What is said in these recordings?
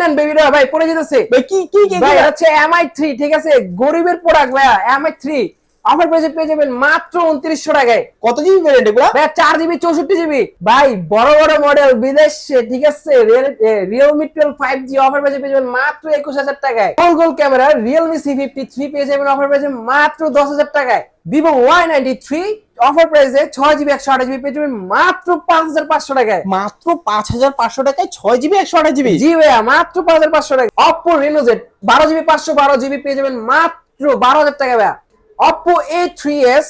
নেন বেবিরা ভাই পড়ে যেতেছে। ভাই কি কি কি ভাই হচ্ছে এমআই থ্রি ঠিক আছে? গরিবের প্রোডাক্ট ভাইয়া এমআই থ্রি অফার প্রাইসে পেয়ে যাবেন মাত্র উনত্রিশশো টাকায়। কত জিবি ভ্যারিয়েন্ট এগুলা? ভাই চার জিবি চৌষট্টি জিবি ভাই বড় বড় মডেল বিদেশে ঠিক আছে Realme twelve five G offer পেয়ে পেয়ে যাবেন মাত্র একুশ হাজার টাকায়। গোল গোল camera Realme C fifty three পেয়ে যাবেন অফার যাবেন মাত্র দশ হাজার টাকায়। Vivo Y ninety three offer প্রাইসে ছয় জিবি একশো আঠাশ জিবি পেয়ে যাবেন মাত্র পাঁচ হাজার পাঁচশো টাকায়। মাত্র পাঁচ হাজার পাঁচশো টাকায় ছয় জিবি একশো আঠাশ জিবি জি ভাইয়া মাত্র পাঁচ হাজার পাঁচশো টাকা অপো রেনোজেট বারো জিবি পাঁচশো বারো জিবি পেয়ে যাবেন মাত্র বারো হাজার টাকা ভাইয়া। অপো এ থ্রি এস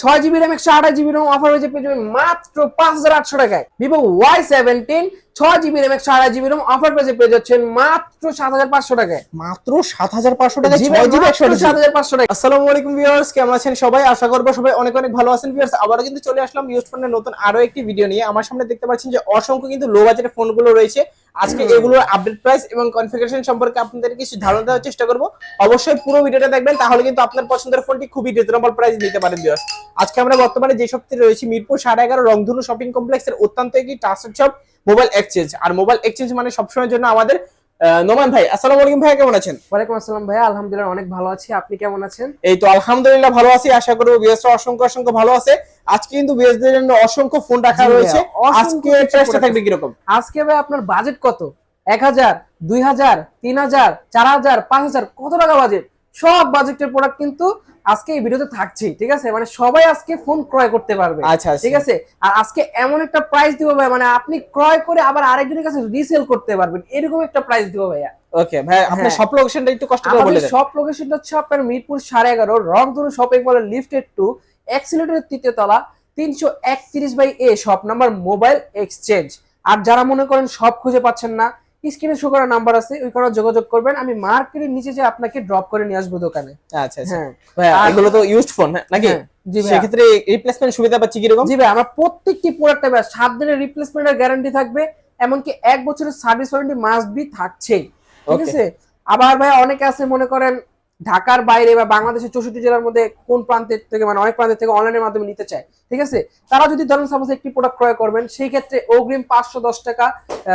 ছয় জিবি র্যাম একশো আঠাশ জিবি র্যাম অফার হয়েছে পেয়ে মাত্র পাঁচ হাজার আটশো টাকায়। ভিভো ওয়াই সেভেন্টিন ছয় জিবি র্যাম একশো আঠাশ জিবি র্যাম অফার পেয়েছে পেয়ে যাচ্ছেন মাত্র সাত হাজার পাঁচশো টাকায়। মাত্র সাত হাজার পাঁচশো টাকায় জি ছয় জিবি একশো সাত হাজার পাঁচশো টাকা আসসালামু আলাইকুম ভিউয়ার্স কেমন আছেন সবাই? আশা করব সবাই অনেক অনেক ভালো আছেন ভিউয়ার্স আবারও কিন্তু চলে আসলাম ইউজ ফোনের নতুন আরও একটি ভিডিও নিয়ে। আমার সামনে দেখতে পাচ্ছেন যে অসংখ্য কিন্তু লো বাজেটের ফোনগুলো রয়েছে। আজকে এগুলোর আপডেট প্রাইস এবং কনফিগারেশন সম্পর্কে আপনাদের কিছু ধারণা দেওয়ার চেষ্টা করব। অবশ্যই পুরো ভিডিওটা দেখবেন, তাহলে কিন্তু আপনার পছন্দের ফোনটি খুবই রিজনেবল প্রাইস নিতে পারেন ভিউয়ার্স আজকে আমরা বর্তমানে যে শপটি রয়েছে, মিরপুর সাড়ে এগারো রংধনু শপিং কমপ্লেক্সের অত্যন্ত একটি ট্রাস্টেড শপ মোবাইল এক্সচেঞ্জ আর মোবাইল এক্সচেঞ্জ মানে সবসময়ের জন্য আমাদের নোমান ভাই আসসালামু আলাইকুম ভাই কেমন আছেন? ওয়ালাইকুম আসসালাম ভাই আলহামদুলিল্লাহ অনেক ভালো আছি। আপনি কেমন আছেন? এই তো আলহামদুলিল্লাহ ভালো আছি আশা করব বিএসরা অসংখ্য অসংখ্য ভালো আছে। আজকে কিন্তু বিএসদের জন্য অসংখ্য ফোন রাখা রয়েছে। আজকে প্রাইসটা কি থাকবে কীরকম? আজকে ভাই আপনার বাজেট কত? এক হাজার দুই হাজার তিন হাজার চার হাজার পাঁচ হাজার কত টাকা বাজেট সব বাজেটের প্রোডাক্ট কিন্তু আজকে এই ভিডিওতে থাকছে ঠিক আছে? মানে সবাই আজকে ফোন ক্রয় করতে পারবে আচ্ছা, আচ্ছা। ঠিক আছে? আর আজকে এমন একটা প্রাইস দিব ভাই মানে আপনি ক্রয় করে আবার আরেকজনের কাছে রিসেল করতে পারবেন এরকম একটা প্রাইস দিব ভাইয়া। ওকে ভাই আপনার হ্যাঁ। সব লোকেশনটা একটু কষ্ট করে বলে দেন। সব লোকেশনটা হচ্ছে আপনার মিরপুর সাড়ে এগারো রংধনু শপিং মলের লিফটেড টু এক্সিলেটরের তৃতীয় তলা তিনশো একত্রিশ by A shop number mobile exchange আর যারা মনে করেন সব খুঁজে পাচ্ছেন না স্ক্রিনে শো করা নাম্বার আছে ওই করা যোগাযোগ করবেন। আমি মার্কেটের নিচে যে আপনাকে ড্রপ করে নিয়ে আসব দোকানে। আচ্ছা আচ্ছা। হ্যাঁ। ভাই এগুলো তো ইউজড ফোন নাকি? হ্যাঁ, জি ভাইয়া। সেক্ষেত্রে রিপ্লেসমেন্ট সুবিধা পাচ্ছি কীরকম? জি ভাই আমার প্রত্যেকটি প্রোডাক্টে ভাই সাত দিনের রিপ্লেসমেন্টের গ্যারান্টি থাকবে এমনকি এক বছরের সার্ভিস ওয়ারেন্টি মাস্ট বি থাকছেই। ঠিক আছে? আবার ভাই অনেকে আছে মনে করেন ঢাকার বাইরে বা বাংলাদেশের চৌষট্টি জেলার মধ্যে কোন প্রান্তের থেকে মানে অনেক প্রান্তের থেকে অনলাইনের মাধ্যমে নিতে চায়। ঠিক আছে? তারা যদি ধরেন সাপোজ একটি প্রোডাক্ট ক্রয় করবেন সেই ক্ষেত্রে অগ্রিম পাঁচশো দশ টাকা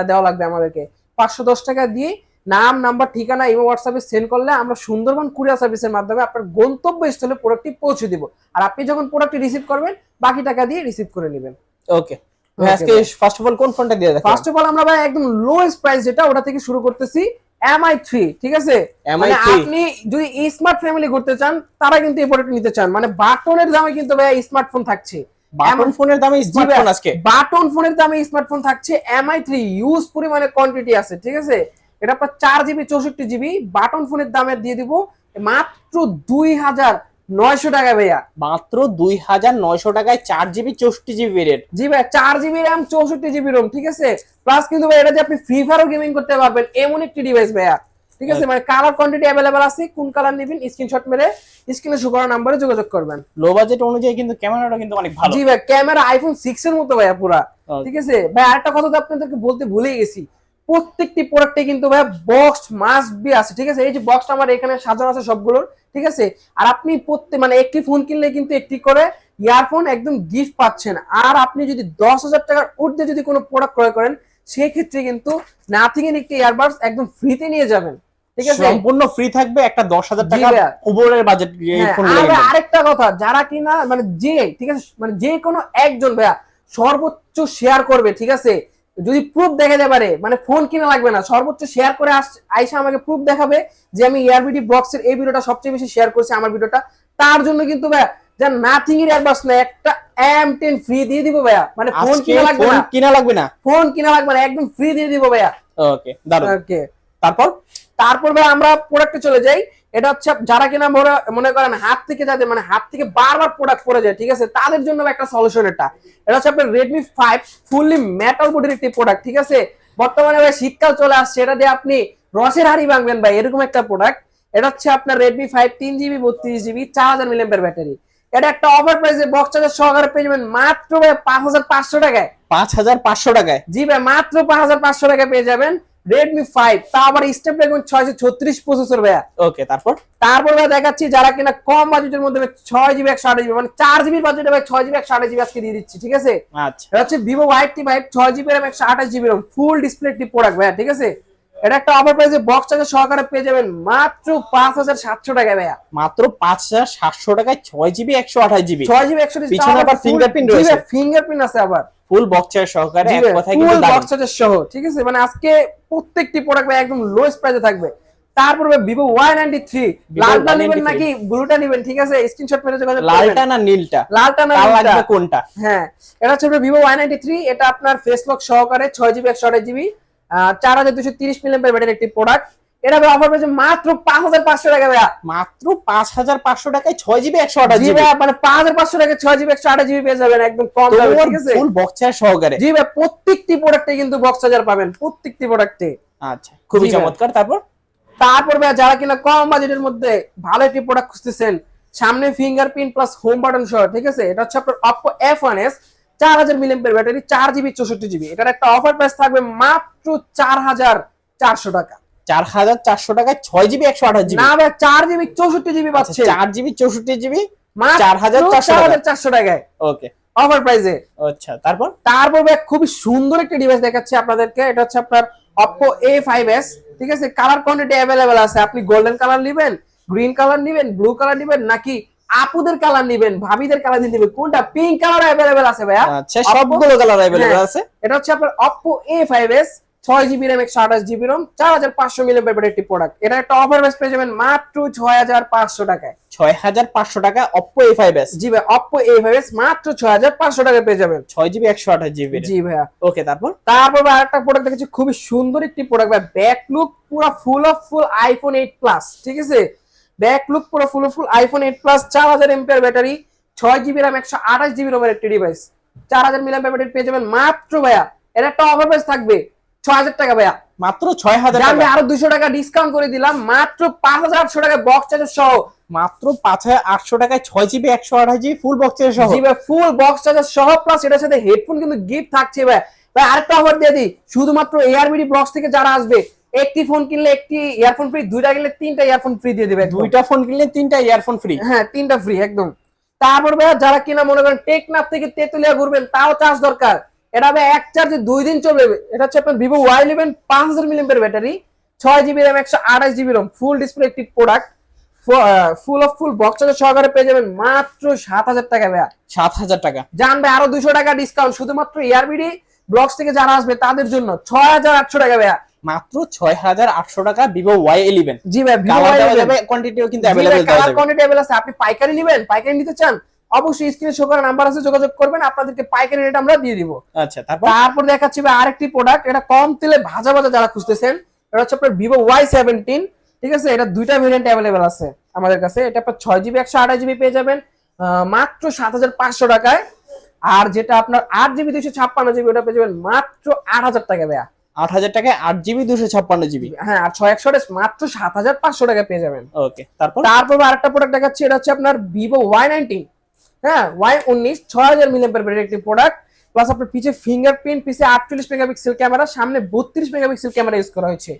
দেওয়া লাগবে আমাদেরকে। পাঁচশো দশ টাকা দিয়ে নাম নাম্বার ঠিকানা ইমো হোয়াটসঅ্যাপে সেন্ড করলে আমরা সুন্দরবন কুরিয়ার সার্ভিসের মাধ্যমে আপনার গন্তব্য স্থলে প্রোডাক্টটি পৌঁছে দিব। আর আপনি যখন প্রোডাক্টটি রিসিভ করবেন বাকি টাকা দিয়ে রিসিভ করে নেবেন। ওকে আজকে ফার্স্ট অফ অল কোন ফোনটা দিয়ে দেখেন ফার্স্ট অফ অল আমরা ভাই একদম লোয়েস্ট প্রাইস যেটা ওটা থেকে শুরু করতেছি এমআই থ্রি ঠিক আছে? মানে আপনি যদি স্মার্ট ফ্যামিলি করতে চান তারা কিন্তু এই প্রোডাক্ট নিতে চান। মানে বাটনের দামে কিন্তু ভাই স্মার্টফোন থাকছে। বাটন ফোনের দামে স্মার্টফোন আজকে। বাটন ফোনের দামে স্মার্টফোন থাকছে এমআই থ্রি ইউজ পরিমাণে কোয়ান্টিটি আছে ঠিক আছে? এটা আপনার চার জিবি চৌষট্টি জিবি বাটন ফোনের দামে দিয়ে দিব মাত্র দুই হাজার নয়শো টাকা ভাইয়া। মাত্র দুই হাজার নয়শো টাকায় চার জিবি চৌষট্টি জিবি ভেরিয়েন্ট জি ভাই চার জিবি র্যাম চৌষট্টি জিবি রোম ঠিক আছে? প্লাস কিন্তু ভাই এটা যে আপনি ফ্রি ফায়ারও গেমিং করতে পারবেন এমন একটি ডিভাইস ভাইয়া। ঠিক আছে মানে কালার কোয়ান্টিটি অ্যাভেলেবল আছে কোন কালার নেবেন স্ক্রিনশট মেরে স্ক্রিনে শো করা নাম্বারে যোগাযোগ করবেন। লো বাজেট অনুযায়ী কিন্তু ক্যামেরাটা কিন্তু অনেক ভালো। জি ভাই ক্যামেরা আইফোন সিক্স এর মতো ভাইয়া পুরা। ঠিক আছে? ভাই আরেকটা কথা তো আপনাদেরকে বলতে ভুলে গেছি। প্রত্যেকটি প্রোডাক্টে কিন্তু ভাই বক্স মাস্ট বি আছে ঠিক আছে? এই যে বক্সটা আমার এখানে সাজানো আছে সবগুলোর ঠিক আছে? আর আপনি প্রত্যেক মানে একটি ফোন কিনলে কিন্তু একটি করে ইয়ারফোন একদম গিফট পাচ্ছেন। আর আপনি যদি দশ হাজার টাকার ঊর্ধ্বে যদি কোনো প্রোডাক্ট ক্রয় করেন সেই ক্ষেত্রে কিন্তু নাথিং এর একটি ইয়ারবাডস একদম ফ্রিতে নিয়ে যাবেন। ঠিক আছে? সম্পূর্ণ ফ্রি থাকবে একটা দশ হাজার টাকা। উপরের বাজেট হ্যাঁ, ভাই আরেকটা কথা যারা কিনা মানে যে ঠিক আছে মানে যে কোনো একজন ভাইয়া সর্বোচ্চ শেয়ার করবে ঠিক আছে? যদি প্রুফ দেখাতে পারে মানে ফোন কিনা লাগবে না সর্বোচ্চ শেয়ার করে আইসা আমাকে প্রুফ দেখাবে যে আমি এয়ারবিডি ব্লগস এর এই ভিডিওটা সবচেয়ে বেশি শেয়ার করছি আমার ভিডিওটা তার জন্য কিন্তু ভাইয়া যা নাথিং এর অ্যাডভান্স না একটা এম টেন ফ্রি দিয়ে দিব ভাইয়া। মানে ফোন কিনা লাগবে না। কিনা লাগবে না? ফোন কিনা লাগবে না একদম ফ্রি দিয়ে দিব ভাইয়া। ওকে দারুণ ওকে তারপর তারপর ভাই আমরা প্রোডাক্টে চলে যাই। এটা হচ্ছে যারা কিনা মনে- করেন হাত থেকে যাদের মানে হাত থেকে বারবার প্রোডাক্ট পড়ে যায় ঠিক আছে? তাদের জন্য একটা সলিউশন এটা। এটা হচ্ছে আপনার রেডমি ফাইভ ফুললি মেটাল বডির একটি প্রোডাক্ট ঠিক আছে? বর্তমানে ভাই শীতকাল চলে আসছে এটা দিয়ে আপনি রসের হাড়ি ভাঙবেন ভাই এরকম একটা প্রোডাক্ট এটা হচ্ছে আপনার রেডমি ফাইভ তিন জিবি বত্রিশ জিবি চার হাজার মিলিয়ামের ব্যাটারি এটা একটা অফার প্রাইসে বক্স চার্জার সহকারে পেয়ে যাবেন মাত্র ভাই পাঁচ হাজার পাঁচশো টাকায়। পাঁচ হাজার পাঁচশো টাকায়। জি ভাই মাত্র পাঁচ হাজার পাঁচশো টাকা পেয়ে যাবেন। রেডমি ফাইভ তা আবার স্টেপ ড্রাগন ছয়শো ছত্রিশ প্রসেসর ভাইয়া। ওকে তারপর? তারপর ভাই দেখাচ্ছি যারা কিনা কম বাজেটের মধ্যে ছয় জিবি একশো আঠাশ জিবি মানে চার জিবির বাজেট ভাই ছয় জিবি একশো আঠাশ জিবি আজকে দিয়ে দিচ্ছি ঠিক আছে? আচ্ছা। হচ্ছে ভিভো ওয়াই টি ফাইভ ছয় জিবি র্যাম একশো আঠাশ জিবি র্যাম ফুল ডিসপ্লে টি প্রোডাক্ট ভাইয়া ঠিক আছে? এটা একটা অফার প্রাইসে বক্স চার্জার সহকারে পেয়ে যাবেন মাত্র পাঁচ হাজার সাতশো টাকা ভাইয়া। মাত্র পাঁচ হাজার সাতশো টাকায় ছয় জিবি একশো আঠাশ জিবি ছয় জিবি একশো পিছনে আবার fingerprint রয়েছে। ফিঙ্গারপ্রিন্ট আছে আবার। ফুল বক্সের সহকারে এক কথায় কিন্তু ফুল দারুণ। বক্স চার্জার সহ ঠিক আছে? মানে আজকে প্রত্যেকটি প্রোডাক্ট একদম লোয়েস্ট প্রাইসে থাকবে। তারপর ভিভো ওয়াই নাইনটি থ্রি লালটা নেবেন Y93 নাকি ব্লুটা নেবেন ঠিক আছে? স্ক্রিনশট মেরে যোগাযোগ লালটা না নীলটা? লালটা না নীলটা? কোনটা? হ্যাঁ এটা হচ্ছে ভিভো ওয়াই নাইনটি থ্রি এটা আপনার ফেস লক সহকারে ছয় জিবি একশো আঠাশ জিবি চার হাজার দুশো তিরিশ মিলিয়ন ব্যাটারি একটি প্রোডাক্ট এটা অফার পেয়েছে মাত্র পাঁচ হাজার পাঁচশো টাকা ভাইয়া। মাত্র পাঁচ হাজার পাঁচশো টাকায় ছয় জিবি একশো আঠাশ জিবি মানে পাঁচ হাজার পাঁচশো টাকা ছয় জিবি একশো আঠাশ জিবি পেয়ে যাবেন একদম কম দামে ঠিক আছে? ফুল বক্সের সহকারে। জি ভাই প্রত্যেকটি প্রোডাক্টে কিন্তু বক্স চার্জার পাবেন প্রত্যেকটি প্রোডাক্টে আচ্ছা খুবই চমৎকার তারপর? তারপর ভাই যারা কিনা কম বাজেটের মধ্যে ভালো একটি প্রোডাক্ট খুঁজতেছেন সামনে ফিঙ্গারপ্রিন্ট প্লাস হোম বাটন সহ ঠিক আছে? এটা হচ্ছে আপনার অপো এফ ওয়ান এস চার হাজার ব্যাটারি চার জিবি চৌষট্টি জিবি এটার একটা অফার প্রাইস থাকবে মাত্র চার হাজার চারশো টাকা। চার হাজার চারশো টাকায় ছয় জিবি একশো আঠাশ জিবি না চার জিবি চৌষট্টি জিবি পাচ্ছে। চার জিবি চৌষট্টি জিবি 4,400 চার হাজার চারশো টাকায়। ওকে। অফার প্রাইসে আচ্ছা তারপর? তারপর খুবই সুন্দর একটি ডিভাইস দেখাচ্ছি আপনাদেরকে। এটা হচ্ছে আপনার Oppo A5s ঠিক আছে? কালার কোয়ান্টিটি অ্যাভেলেবেল আছে। আপনি গোল্ডেন কালার নেবেন গ্রিন কালার নেবেন ব্লু কালার নেবেন নাকি আপুদের কালার নেবেন ভাবিদের কালার নেবেন কোনটা? পিঙ্ক কালার অ্যাভেলেবেল আছে ভাইয়া? আচ্ছা সবগুলো কালার অ্যাভেলেবল হ্যাঁ। আছে। এটা হচ্ছে আপনার Oppo A5s ছয় জিবি র্যাম একশো আঠাশ জিবি রোম চার হাজার পাঁচশো মিলিয়ন পেপার একটি প্রোডাক্ট এটা একটা অফার বেস পেয়ে যাবেন মাত্র ছয় হাজার পাঁচশো টাকায়। ছয় হাজার পাঁচশো টাকা অপ্পো এ ফাইভ এস জি ভাই Oppo A5s মাত্র ছয় হাজার পাঁচশো টাকায় পেয়ে যাবেন। ছয় জিবি একশো আঠাশ জিবি জি ভাইয়া। ওকে তারপর? তারপর আরেকটা প্রোডাক্ট দেখেছি খুবই সুন্দর একটি প্রোডাক্ট ভাই ব্যাক লুক পুরো full of full iPhone eight plus ঠিক আছে? ব্যাক লুক পুরো full full iPhone eight plus চার হাজার এমপিআর ব্যাটারি ছয় জিবি র্যাম একশো আঠাশ জিবি রোমের একটি ডিভাইস চার হাজার মিলিয়ন ব্যাটারি পেয়ে যাবেন মাত্র ভাইয়া এর একটা অফার প্রাইস থাকবে ছয় হাজার টাকা ভাইয়া। মাত্র ছয় হাজার টাকা। আরও দুশো টাকা ডিসকাউন্ট করে দিলাম মাত্র পাঁচ হাজার আটশো টাকা বক্স চার্জার সহ। মাত্র পাঁচ হাজার আটশো টাকায় ছয় জিবি একশো আঠাশ জিবি ফুল বক্সের সহ। জি ফুল বক্স চার্জার সহ প্লাস এটার সাথে হেডফোন কিন্তু গিফট থাকছে ভাই। ভাই আরেকটা অফার দিয়ে দিই শুধুমাত্র এআরবিডি বক্স থেকে যারা আসবে একটি ফোন কিনলে একটি ইয়ারফোন ফ্রি দুইটা কিনলে তিনটা ইয়ারফোন ফ্রি দিয়ে দিবে দুইটা ফোন কিনলে তিনটা ইয়ারফোন ফ্রি হ্যাঁ তিনটা ফ্রি একদম। তারপর ভাই যারা কিনা মনে করেন টেকনাফ থেকে তেতুলিয়া ঘুরবেন তাও চার্জ দরকার। এটা ভাই এক চার্জে দুই দিন চলবে। এটা হচ্ছে আপনার ভিভো ওয়াই ইলেভেন পাঁচ হাজার মিলিয়ন ব্যাটারি ছয় জিবি র্যাম একশো আঠাশ জিবি রোম ফুল ডিসপ্লে একটি product full of full box charger সহকারে পেয়ে যাবেন মাত্র সাত হাজার টাকা ভাইয়া। সাত হাজার টাকা। জানবে আরও দুশো টাকা ডিসকাউন্ট শুধুমাত্র এয়ারবিডি ব্লগস থেকে যারা আসবে তাদের জন্য ছয় হাজার আটশো টাকা ভাইয়া। মাত্র ছয় হাজার আটশো টাকা ভিভো ওয়াই ইলেভেন জি ভাই Vivo কালার দেওয়া Y11 যাবে কোয়ান্টিটিও কিন্তু কালার কোয়ান্টিটি আছে। আপনি পাইকারি নেবেন পাইকারি নিতে চান অবশ্যই স্ক্রিনে শো করা নাম্বার আছে যোগাযোগ করবেন আপনাদেরকে পাইকারি রেট আমরা দিয়ে দিব। আচ্ছা তারপর? তারপর দেখাচ্ছি ভাই আরেকটি প্রোডাক্ট এটা কম তেলে ভাজা ভাজা যারা খুঁজতেছেন এটা হচ্ছে আপনার ভিভো ওয়াই সেভেন্টিন ঠিক আছে? এটা দুইটা ভেরিয়েন্ট অ্যাভেলেবেল আছে আমাদের কাছে। এটা আপনার ছয় জিবি একশো আঠাশ জিবি পেয়ে যাবেন মাত্র সাত হাজার পাঁচশো টাকায়। আর যেটা আপনার আট জিবি দুইশো ছাপ্পান্ন জিবি ওটা পেয়ে যাবেন মাত্র আট হাজার টাকা ভাইয়া। আট হাজার টাকায় আট জিবি দুশো ছাপ্পান্ন জিবি হ্যাঁ আর ছয় একশো মাত্র সাত হাজার পাঁচশো টাকা পেয়ে যাবেন। ওকে তারপর? তারপর আরেকটা প্রোডাক্ট দেখাচ্ছি এটা হচ্ছে আপনার ভিভো ওয়াই নাইনটিন হ্যাঁ ওয়াই উনিশ ছয় হাজার মিলিয়ন একটি প্রোডাক্ট প্লাস আপনার পিছে ফিঙ্গারপ্রিন্ট পিছে আটচল্লিশ মেগাপিক্সেল ক্যামেরা সামনে বত্রিশ মেগাপিক্সেল ক্যামেরা ইউজ করা হয়েছে।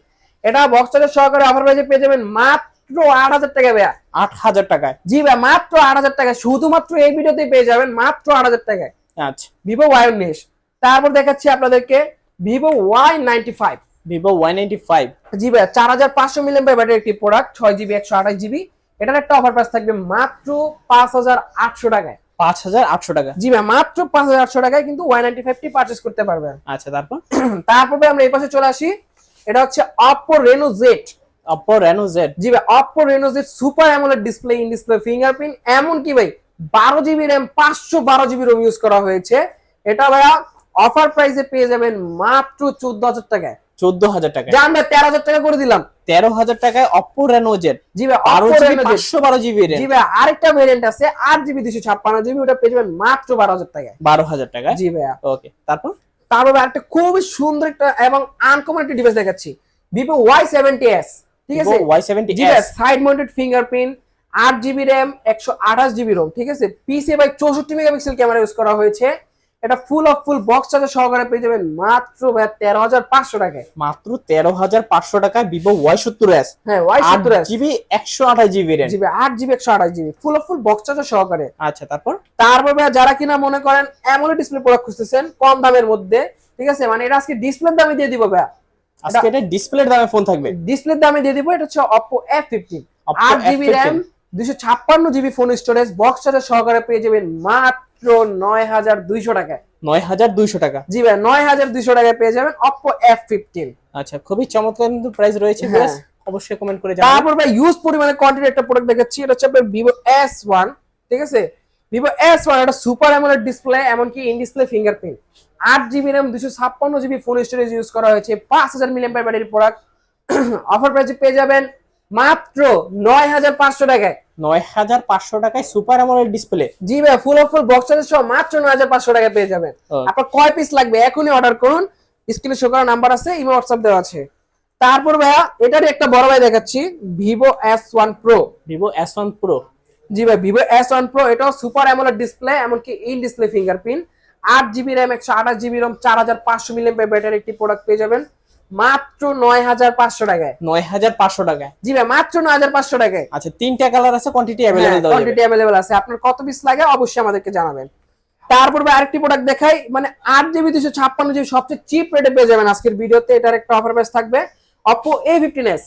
এটা বক্স চার্জার সহকারে অফার প্রাইসে পেয়ে যাবেন মাত্র আট হাজার টাকা ভাইয়া। আট হাজার টাকায়? জি ভাই মাত্র আট হাজার টাকা শুধুমাত্র এই ভিডিওতেই পেয়ে যাবেন মাত্র আট হাজার টাকায়। আচ্ছা। ভিভো ওয়াই উনিশ তারপর দেখাচ্ছি আপনাদেরকে Vivo Y ninety five Vivo Y ninety five জি ভাই চার হাজার পাঁচশো মিলিয়ন ব্যাটারি একটি প্রোডাক্ট ছয় জিবি একশো আঠাশ জিবি। এটার একটা অফার প্রাইস থাকবে মাত্র পাঁচ হাজার আটশো টাকায়। পাঁচ হাজার আটশো টাকা। জি ভাই মাত্র পাঁচ হাজার আটশো টাকায় কিন্তু ওয়াই নাইনটি ফাইভটি পারচেস করতে পারবেন। আচ্ছা তারপর? তারপরে আমরা এই পাশে চলে আসি। এটা হচ্ছে Oppo Reno Z Oppo Reno Z জি ভাই Oppo Reno Z super AMOLED display in display fingerprint এমন কি ভাই বারো জিবি র্যাম পাঁচশো বারো জিবি রোম ইউজ করা হয়েছে। এটা ভাইয়া অফার প্রাইসে পেয়ে যাবেন মাত্র চোদ্দ হাজার টাকায়। চোদ্দ হাজার জান ভাই তেরো হাজার টাকা করে দিলাম। তেরো হাজার টাকায় অপ্পো রেনো জেড জি ভাই বারো জিবি পাঁচশো বারো জিবি জি ভাই আরেকটা ভেরিয়েন্ট আছে আট জিবি দুশো ছাপ্পান্ন জিবি ওটা পেয়ে যাবেন মাত্র বারো হাজার টাকায়। বারো হাজার টাকায়? জি ভাইয়া। ওকে তারপর? তারপরে একটা খুবই সুন্দর একটা এবং আনকমন একটা ডিভাইস দেখাচ্ছি। ভিভো ওয়াই সেভেন্টি এস ঠিক আছে? ওয়াই সেভেন্টি জি ভাই সাইড মাউন্টেড ফিঙ্গারপ্রিন্ট আট জিবি র্যাম একশো আঠাশ জিবি রোম ঠিক আছে? পিসি বাই চৌষট্টি মেগাপিক্সেল ক্যামেরা ইউজ করা হয়েছে। এটা full of full box charger সহকারে পেয়ে যাবেন মাত্র ভাই তেরো হাজার পাঁচশো টাকায়। মাত্র তেরো হাজার পাঁচশো টাকায় ভিভো ওয়াই সত্তর এস। হ্যাঁ ওয়াই সত্তর এস। জিবি একশো আঠাশ জিবি র্যাম জিবি আট জিবি একশো আঠাশ GB full of full box charger সহকারে। আচ্ছা তারপর? তারপর ভাই যারা কিনা মনে করেন এমন ডিসপ্লে প্রোডাক্ট খুঁজতেছেন কম দামের মধ্যে ঠিক আছে? মানে এটা আজকে ডিসপ্লের দামে দিয়ে দিব ভাই আজকে এটা ডিসপ্লের দামে ফোন থাকবে। ডিসপ্লের দামে দিয়ে দিব এটা হচ্ছে অপো এফ ফিফটিন Oppo আট জিবি F15 র্যাম দুশো ছাপ্পান্ন GB phone storage box charger সহকারে পেয়ে যাবেন মাত্র নয় হাজার দুইশো টাকায়। নয় হাজার দুইশো টাকা। জি ভাই নয় হাজার দুইশো টাকায় পেয়ে যাবেন অপো এফ ফিফটিন আচ্ছা খুবই চমৎকার কিন্তু প্রাইস রয়েছে হ্যাঁ। অবশ্যই কমেন্ট করে জানাবেন। তারপর ভাই ইউজ পরিমাণে কোয়ান্টিটি একটা প্রোডাক্ট দেখাচ্ছি এটা হচ্ছে আপনার ভিভো এস ওয়ান ঠিক আছে? ভিভো এস ওয়ান এটা সুপার অ্যামোলেড ডিসপ্লে এমনকি ইন ডিসপ্লে ফিঙ্গারপ্রিন্ট আট জিবি র্যাম দুশো ছাপ্পান্ন জিবি ফোন স্টোরেজ ইউজ করা হয়েছে পাঁচ হাজার মিলিয়ন ব্যাটারির প্রোডাক্ট অফার প্রাইসে পেয়ে যাবেন মাত্র নয় হাজার পাঁচশো টাকায়। নয় হাজার পাঁচশো টাকায় সুপার অ্যামোলেড ডিসপ্লে। জি ভাই ফুল অফ ফুল বক্স সহ মাত্র নয় হাজার পাঁচশো টাকায় পেয়ে যাবেন। আপনার কয় পিস লাগবে এখনই অর্ডার করুন। স্ক্রিনে শো করা নাম্বার আছে ইমো হোয়াটসঅ্যাপ দেওয়া আছে। তারপর ভাইয়া এটারই একটা বড় ভাই দেখাচ্ছি Vivo S one pro Vivo S one pro জি ভাই ভিভো এস ওয়ান প্রো এটাও সুপার অ্যামোলেড ডিসপ্লে এমনকি ইন ডিসপ্লে ফিঙ্গারপ্রিন্ট আট জিবি র্যাম একশো আঠাশ জিবি রম চার হাজার পাঁচশো মিলিয়ন ব্যাটারি একটি প্রোডাক্ট পেয়ে যাবেন। মাত্র নয় হাজার পাঁচশো টাকায়। নয় হাজার পাঁচশো টাকায়। জি ভাই মাত্র নয় হাজার পাঁচশো টাকায়। আচ্ছা তিনটা কালার আছে কোয়ান্টিটি অ্যাভেলেবল কোয়ান্টিটি অ্যাভেলেবল আছে। আপনার কত পিস লাগে অবশ্যই আমাদেরকে জানাবেন। তারপর আরেকটি প্রোডাক্ট দেখাই। মানে আট জিবি দুশো ছাপ্পান্ন জিবি সবচেয়ে চিপ রেটে পেয়ে যাবেন আজকের ভিডিওতে। এটার একটা অফার প্রাইস থাকবে Oppo A fifteen S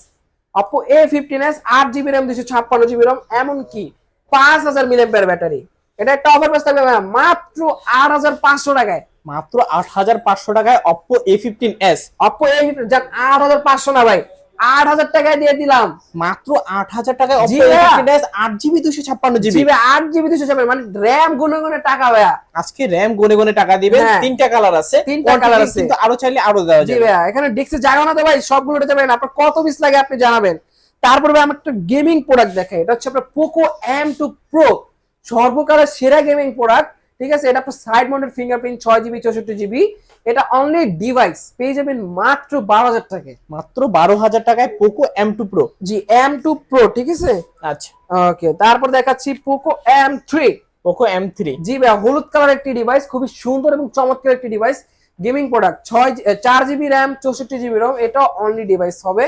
Oppo A fifteen S আট জিবি র্যাম দুশো ছাপ্পান্ন জিবি রম এমনকি পাঁচ হাজার মিলিয়ন ব্যাটারি এটা একটা অফার প্রাইস থাকবে মাত্র আট হাজার পাঁচশো টাকায়। মাত্র আট হাজার পাঁচশো টাকায় Oppo A fifteen S Oppo A fifteen যান আট হাজার পাঁচশো না ভাই আট হাজার টাকায় দিয়ে দিলাম। মাত্র আট হাজার টাকায় আট জিবি দুশো ছাপ্পান্ন জিবি। আট জিবি দুশো ছাপ্পান্ন মানে র্যাম গুনে গুনে টাকা ভাইয়া। আজকে র্যাম গুনে গুনে টাকা দিবেন হ্যাঁ। তিনটা কালার আছে তিনটা কালার আছে। কিন্তু আরও চাইলে আরও দেওয়া যাবে। ভাইয়া এখানে ডিস্কে জায়গা না তো ভাই সবগুলো উঠে যাবেন আপনার কত পিস লাগে আপনি জানাবেন। তারপর ভাই আমার একটা গেমিং প্রোডাক্ট দেখাই। এটা হচ্ছে আপনার পোকো এম টু প্রো সর্বকালের সেরা গেমিং প্রোডাক্ট ঠিক আছে? এটা আপনার সাইড মাউন্টেড ফিঙ্গারপ্রিন্ট ছয় জিবি চৌষট্টি জিবি এটা অনলি ডিভাইস পেয়ে যাবেন মাত্র বারো হাজার টাকায়। মাত্র বারো হাজার টাকায় পোকো এম টু প্রো জি এম টু প্রো ঠিক আছে? আচ্ছা। ওকে তারপর দেখাচ্ছি Poco M three Poco M three জি ভাই হলুদ কালার একটি ডিভাইস খুবই সুন্দর এবং চমৎকার একটি ডিভাইস গেমিং প্রোডাক্ট ছয় চার জিবি র্যাম চৌষট্টি জিবি রোম এটা অনলি ডিভাইস হবে।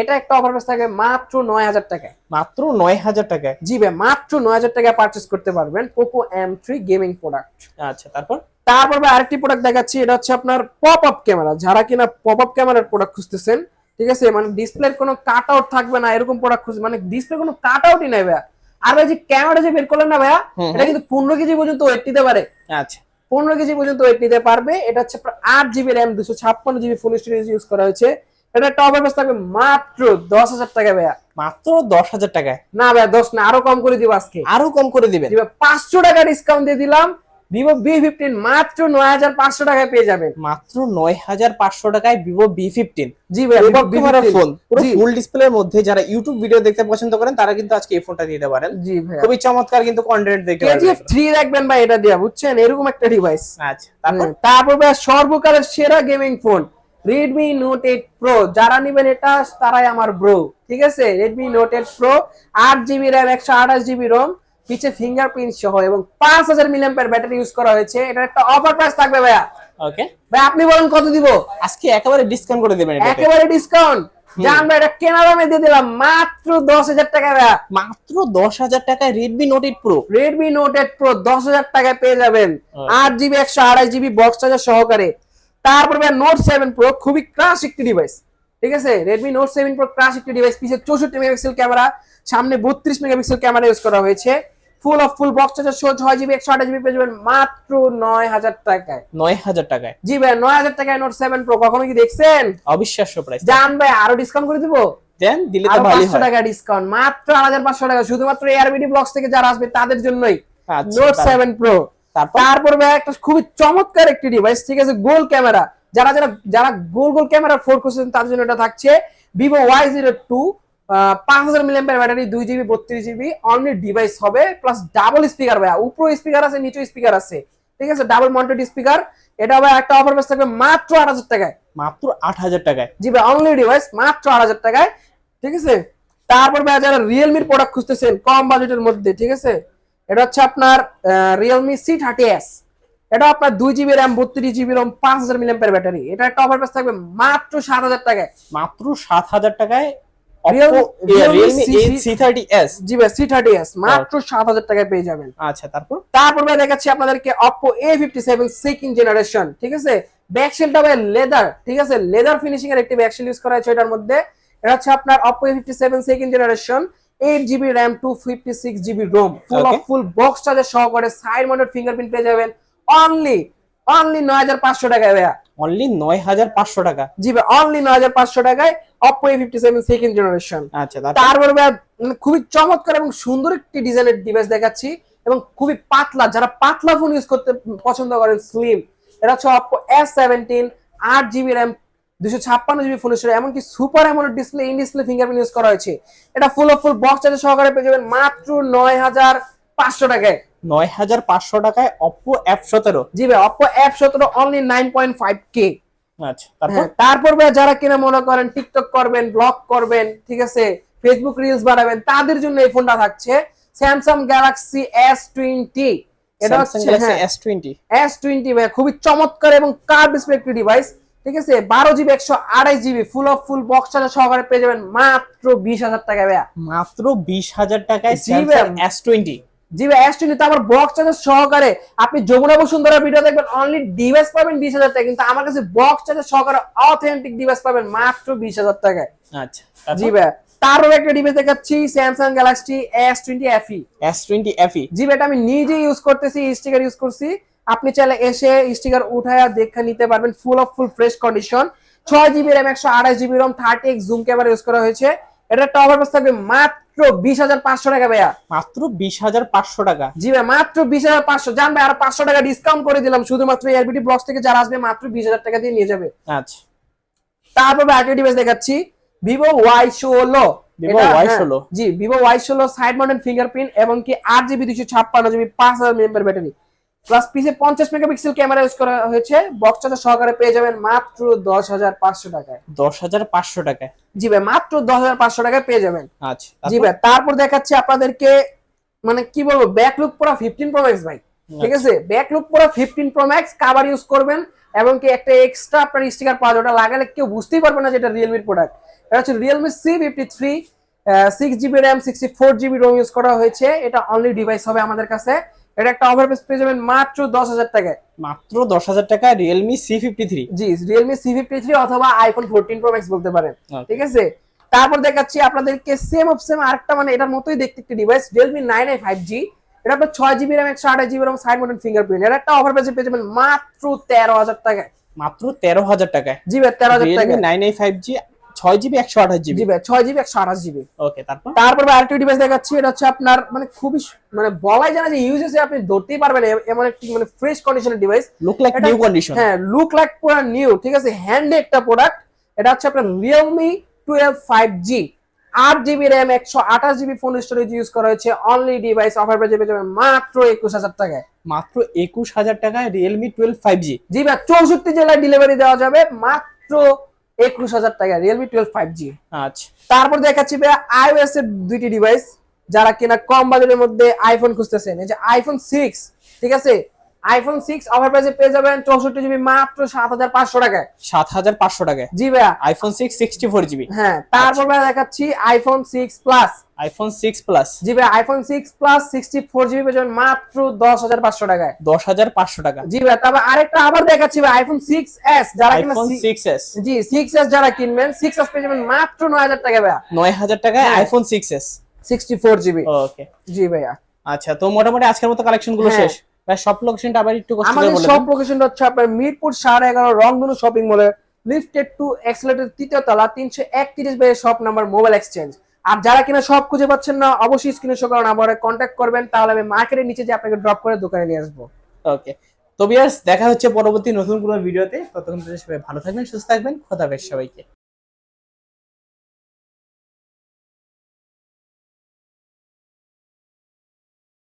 এটা একটা অফার প্রাইস থাকে মাত্র নয় হাজার টাকায়। মাত্র নয় হাজার টাকায়? জি ভাই মাত্র নয় হাজার টাকায় পারচেস করতে পারবেন Poco M three gaming product আচ্ছা তারপর? তারপর আরেকটি প্রোডাক্ট দেখাচ্ছি এটা হচ্ছে আপনার পপ আপ ক্যামেরা যারা কিনা পপ আপ ক্যামেরার প্রোডাক্ট খুঁজতেছেন ঠিক আছে মানে ডিসপ্লের কোনো কাট আউট থাকবে না এরকম প্রোডাক্ট খুঁজছে মানে ডিসপ্লে কোনো কাট আউটই নাই ভাইয়া। আর ভাই যে ক্যামেরা যে বের করলেন না ভাইয়া এটা কিন্তু পনেরো কেজি পর্যন্ত ওয়েট নিতে পারে। আচ্ছা। পনেরো কেজি পর্যন্ত ওয়েট নিতে পারবে। এটা হচ্ছে আট জিবি র্যাম দুশো ছাপ্পান্ন জিবি ফুল স্টোরেজ ইউজ করা হয়েছে। এটা একটা অফার থাকবে মাত্র দশ হাজার টাকা ভাইয়া। মাত্র দশ হাজার টাকায়? না ভাইয়া দশ না আরও কম করে দিব আজকে। আরও কম করে দিবেন? পাঁচশো টাকা ডিসকাউন্ট দিয়ে দিলাম। ভিভো বি ফিফটিন মাত্র নয় হাজার পাঁচশো টাকায় পেয়ে যাবেন। মাত্র নয় হাজার পাঁচশো টাকায় ভিভো বি ফিফটিন জি ভাইয়া Vivo B15 ফোন পুরো। ফুল ডিসপ্লের মধ্যে যারা ইউটিউব ভিডিও দেখতে পছন্দ করেন তারা কিন্তু আজকে এই ফোনটা নিতে পারেন। জি ভাইয়া। খুবই চমৎকার কিন্তু কন্টেন্ট দেখতে কেজিএফ থ্রি রাখবেন ভাই এটা দিয়া বুঝছেন? এরকম একটা ডিভাইস আচ্ছা তারপর? তারপর ভাই সর্বকালের সেরা gaming phone Redmi note eight pro যারা নেবেন এটা তারাই আমার ব্রো ঠিক আছে? রেডমি নোট এইট প্রো আট জিবি র্যাম একশো আঠাশ জিবি রোম পিছে ফিঙ্গারপ্রিন্ট সহ এবং পাঁচ হাজার মিলিয়ন ব্যাটারি ইউজ করা হয়েছে। এটা একটা অফার প্রাইস থাকবে ভাইয়া। ওকে ভাই আপনি বলেন কত দিব? আজকে একেবারে ডিসকাউন্ট করে দেবেন একেবারে ডিসকাউন্ট ভাই এটা কেনা দামে দিয়ে দিলাম মাত্র দশ হাজার টাকা ভাইয়া। মাত্র দশ হাজার টাকায় Redmi note eight pro Redmi note eight pro দশ হাজার টাকায় পেয়ে যাবেন। আট জিবি একশো আড়াই জিবি বক্স চার্জার সহকারে। তারপরে নোট সেভেন প্রো খুবই ক্রাশ একটি ডিভাইস ঠিক আছে? Redmi note seven pro crush একটি ডিভাইস পিছিয়ে চৌষট্টি মেগাপিক্সেল ক্যামেরা সামনে বত্রিশ মেগাপিক্সেল ক্যামেরা ইউজ করা হয়েছে। Full of full box charger সহ ছয় জিবি একশো আঠাশ জিবি পেয়ে যাবেন মাত্র নয় হাজার টাকায়। নয় হাজার টাকায়। জি ভাই নয় হাজার টাকায় নোট সেভেন প্রো কখনো কি দেখছেন? অবিশ্বাস্য প্রাইস জান ভাই আরও ডিসকাউন্ট করে দিবো? দেন দিলে তো পাঁচশো হয়। টাকা ডিসকাউন্ট মাত্র আট হাজার পাঁচশো টাকা শুধুমাত্র এআরবিডি ব্লগস থেকে যারা আসবে তাদের জন্যই নোট তার- সেভেন প্রো তারপর? ভাই একটা খুবই চমৎকার একটি ডিভাইস ঠিক আছে? গোল ক্যামেরা। যারা যারা যারা গোল গোল ক্যামেরা ফোর করছেন তাদের জন্য এটা থাকছে ভিভো ওয়াই জিরো টু পাঁচ হাজার মিলিয়ন ব্যাটারি দুই জিবি বত্রিশ জিবি অনলি ডিভাইস হবে প্লাস ডাবল স্পিকার ভাইয়া। উপরে স্পিকার আছে নিচে স্পিকার আছে। ঠিক আছে? ডাবল মাউন্টেড স্পিকার এটা ভাই একটা অফার বেস থাকবে মাত্র আট হাজার টাকায়। মাত্র আট হাজার টাকায়? জি ভাই অনলি ডিভাইস মাত্র আট হাজার টাকায়। ঠিক আছে? তারপর ভাই যারা রিয়েলমির প্রোডাক্ট খুঁজতেছেন কম বাজেটের মধ্যে ঠিক আছে? এটা হচ্ছে আপনার রিয়েলমি সি থার্টি এস এটা আপনার দুই জিবি র্যাম বত্রিশ জিবি রম পাঁচ হাজার ব্যাটারি। এটা একটা অফার প্রাইস থাকবে মাত্র সাত হাজার টাকায়। মাত্র সাত হাজার টাকায় মাত্র সাত হাজার পেয়ে যাবেন। আচ্ছা তারপর? তারপর ভাই দেখাচ্ছি আপনাদেরকে Oppo A fifty seven second generation ঠিক আছে? ব্যাকশেলটা ভাই লেদার ঠিক আছে? লেদার ফিনিশিং এর একটি ব্যাকশেল ইউজ করা হয়েছে এটার মধ্যে। এটা হচ্ছে আপনার Oppo fifty seven second generation eight GB RAM two fifty six GB ROM full of. Full box charger সহকারে সাইড মাউন্টেড ফিঙ্গারপ্রিন্ট পেয়ে যাবেন। অনলি অনলি নয় হাজার পাঁচশো টাকায় ভাইয়া। অনলি নয় হাজার পাঁচশো টাকা। জি ভাই অনলি নয় হাজার পাঁচশো টাকায় Oppo A fifty seven second generation আচ্ছা তারপর? তারপরে ভাইয়া মানে খুবই চমৎকার এবং সুন্দর একটি ডিজাইনের ডিভাইস দেখাচ্ছি এবং খুবই পাতলা যারা পাতলা ফোন ইউজ করতে পছন্দ করেন স্লিম এটা হচ্ছে অপো এস সেভেন্টিন আট জিবি র্যাম দুশো ছাপ্পান্ন জিবি ফোন এমনকি সুপার এমন display in display fingerprint use করা হয়েছে। এটা full of full box charger সহকারে পেয়ে যাবেন মাত্র নয় হাজার পাঁচশো টাকায়। নয় হাজার পাঁচশো টাকায় অপো এফ সতেরো। জি ভাই অপো এফ সতেরো only nine point five K আচ্ছা তারপর? হ্যাঁ, ভাই যারা কিনা মনে করেন টিকটক করবেন ব্লগ করবেন ঠিক আছে ফেসবুক রিলস বানাবেন তাদের জন্য এই ফোনটা থাকছে স্যামসাং গ্যালাক্সি এস টোয়েন্টি এটা হচ্ছে এস টোয়েন্টি এস টোয়েন্টি ভাই খুবই চমৎকার এবং কার ডিসপ্লে একটি ডিভাইস ঠিক আছে? বারো জিবি একশো আড়াই GB full of full box charger সহকারে পেয়ে যাবেন মাত্র বিশ হাজার টাকা ভাইয়া। মাত্র বিশ হাজার টাকায় এস টোয়েন্টি জি ভাই এস টোয়েন্টি আবার বক্স চার্জার সহকারে আপনি যমুনা বসুন্ধরা ভিডিও দেখবেন অনলি ডিভাইস পাবেন বিশ হাজার টাকা কিন্তু আমার কাছে বক্স চার্জার সহকারে অথেন্টিক ডিভাইস পাবেন মাত্র বিশ হাজার টাকায়। আচ্ছা জি ভাই তারও একটা ডিভাইস দেখাচ্ছি Samsung Galaxy S twenty S twenty FE জি ভাই এটা আমি নিজে ইউজ করতেছি স্টিকার ইউজ করছি। আপনি চাইলে এসে স্টিকার উঠায়া দেখে নিতে পারবেন full of full fresh condition ছয় জিবি র্যাম একশো আড়াই GB ROM thirty X zoom camera use করা হয়েছে। এটা টাওয়ার প্রাইস থাকবে মাত্র বিশ হাজার পাঁচশো টাকা ভাইয়া। মাত্র বিশ হাজার পাঁচশো টাকা। জি ভাই মাত্র বিশ হাজার পাঁচশো। জান ভাই আর পাঁচশো টাকা ডিসকাউন্ট করে দিলাম। শুধুমাত্র এয়ারবিটি ব্লগস থেকে যারা আসবে মাত্র বিশ হাজার টাকা দিয়ে নিয়ে যাবে। আচ্ছা। তারপর আরেকটা ডিভাইস দেখাচ্ছি। ভিভো ওয়াই ষোলো। Vivo Y16 জি ভিভো ওয়াই ষোলো সাইড মাউন্টেড ফিঙ্গারপ্রিন্ট এবং কি আট জিবি দুশো ছাপ্পান্ন জিবি পাঁচ হাজার মিলিয়ামের ব্যাটারি প্লাস পিছে পঞ্চাশ মেগাপিক্সেল ক্যামেরা ইউজ করা হয়েছে। বক্স চার্জার সহকারে পেয়ে যাবেন মাত্র দশ হাজার পাঁচশো টাকায়। দশ হাজার পাঁচশো টাকায়? জি ভাই মাত্র দশ হাজার পাঁচশো টাকায় পেয়ে যাবেন। আচ্ছা জি ভাই তারপর দেখাচ্ছি আপনাদেরকে মানে কি বলব ব্যাক লুক পুরো ফিফটিন প্রো ম্যাক্স ভাই। ঠিক আছে? ব্যাক লুক পুরো fifteen pro max cover use করবেন এবং কি একটা এক্সট্রা আপনার স্টিকার পাওয়া যায় ওটা লাগালে কেউ বুঝতেই পারবে না যে এটা রিয়েলমির প্রোডাক্ট এটা হচ্ছে Realme C fifty three six GB RAM sixty four GB ROM use করা হয়েছে। এটা অনলি ডিভাইস হবে আমাদের কাছে। এটা একটা অফার পেস পেয়ে যাবেন মাত্র দশ হাজার টাকায়। মাত্র দশ হাজার টাকায় রিয়েলমি সি ফিফটি থ্রি জি রিয়েলমি সি ফিফটি থ্রি অথবা আইফোন ফোরটিন প্রো ম্যাক্স বলতে পারেন। ঠিক আছে? তারপর দেখাচ্ছি আপনাদেরকে সেম অফ সেম আরেকটা মানে এটার মতোই দেখতে একটি device Realme nine i five G এটা আপনার ছয় জিবি র্যাম একশো আঠাশ GB RAM side mounted fingerprint এর একটা অফার পেয়ে পেয়ে যাবেন মাত্র তেরো হাজার টাকায়। মাত্র তেরো হাজার টাকায়। জি ভাই তেরো হাজার রিয়েলমি টাকা নাইন আই ফাইভ জি ছয় জিবি একশো আঠাশ জিবি? ছয় জিবি একশো আঠাশ জিবি। ওকে তারপর? তারপর ভাই ডিভাইস দেখাচ্ছি এটা হচ্ছে আপনার মানে খুবই মানে বলাই জানা যে ইউজেসে আপনি ধরতেই পারবেন এমন একটি মানে ফ্রেশ কন্ডিশনের device look like new condition হ্যাঁ লুক লাইক পুরো নিউ ঠিক আছে? হ্যান্ডে একটা প্রোডাক্ট এটা হচ্ছে আপনার রিয়েলমি টুয়েলভ ফাইভ জি আট জিবি র্যাম একশো আঠাশ জিবি ফোন স্টোরেজ ইউজ করা হয়েছে। অনলি ডিভাইস অফার পেয়ে পেয়ে যাবেন মাত্র একুশ হাজার টাকায়। মাত্র একুশ হাজার টাকায় রিয়েলমি টুয়েলভ ফাইভ জি জি ভাই চৌষট্টি জেলায় ডেলিভারি দেওয়া যাবে মাত্র একুশ হাজার টাকা রিয়েলমি টুয়েলভ ফাইভ জি আচ্ছা। তারপর দেখাচ্ছি ভাই আইওএস এর দুইটি ডিভাইস যারা কিনা কম বাজেটের মধ্যে আইফোন খুঁজতেছেন। এই যে আইফোন সিক্স ঠিক আছে? আইফোন সিক্স অফার প্রাইসে পেয়ে যাবেন চৌষট্টি জিবি মাত্র সাত হাজার পাঁচশো টাকায়। সাত হাজার পাঁচশো টাকায়? জি ভাইয়া। IPhone six sixty four GB হ্যাঁ তারপর ভাই দেখাচ্ছি iPhone six plus iPhone six plus জি ভাই iPhone six plus sixty four GB পেয়ে যাবেন মাত্র দশ হাজার পাঁচশো টাকায়। দশ হাজার পাঁচশো টাকা। জি ভাই তারপর আরেকটা আবার দেখাচ্ছি ভাই আইফোন সিক্স এস যারা কিনা সিক্স এস জি সিক্স এস যারা কিনবেন সিক্স এস পেয়ে যাবেন মাত্র নয় হাজার টাকা ভাইয়া। নয় হাজার টাকায়। IPhone six S sixty four GB okay. জি ভাইয়া। আচ্ছা তো মোটামুটি আজকের মতো কালেকশনগুলো হ্যাঁ। শেষ। ভাই সব লোকেশনটা আবার একটু কষ্ট আমাদের সব লোকেশনটা হচ্ছে আপনার মিরপুর সাড়ে এগারো রংধনু শপিং মলে লিফটেড টু এক্সেলেটের তৃতীয় তলা তিনশো একত্রিশ by shop number mobile exchange আর যারা কিনা সব খুঁজে পাচ্ছেন না অবশ্যই স্ক্রিনে শো করার নাম্বারে কন্ট্যাক্ট করবেন তাহলে আমি মার্কেটের নিচে যে আপনাকে ড্রপ করে দোকানে নিয়ে আসব। ওকে তো বিয়ার্স দেখা হচ্ছে পরবর্তী নতুন কোনো ভিডিওতে ততক্ষণ পর্যন্ত সবাই ভালো থাকবেন সুস্থ থাকবেন। খোদা সবাইকে।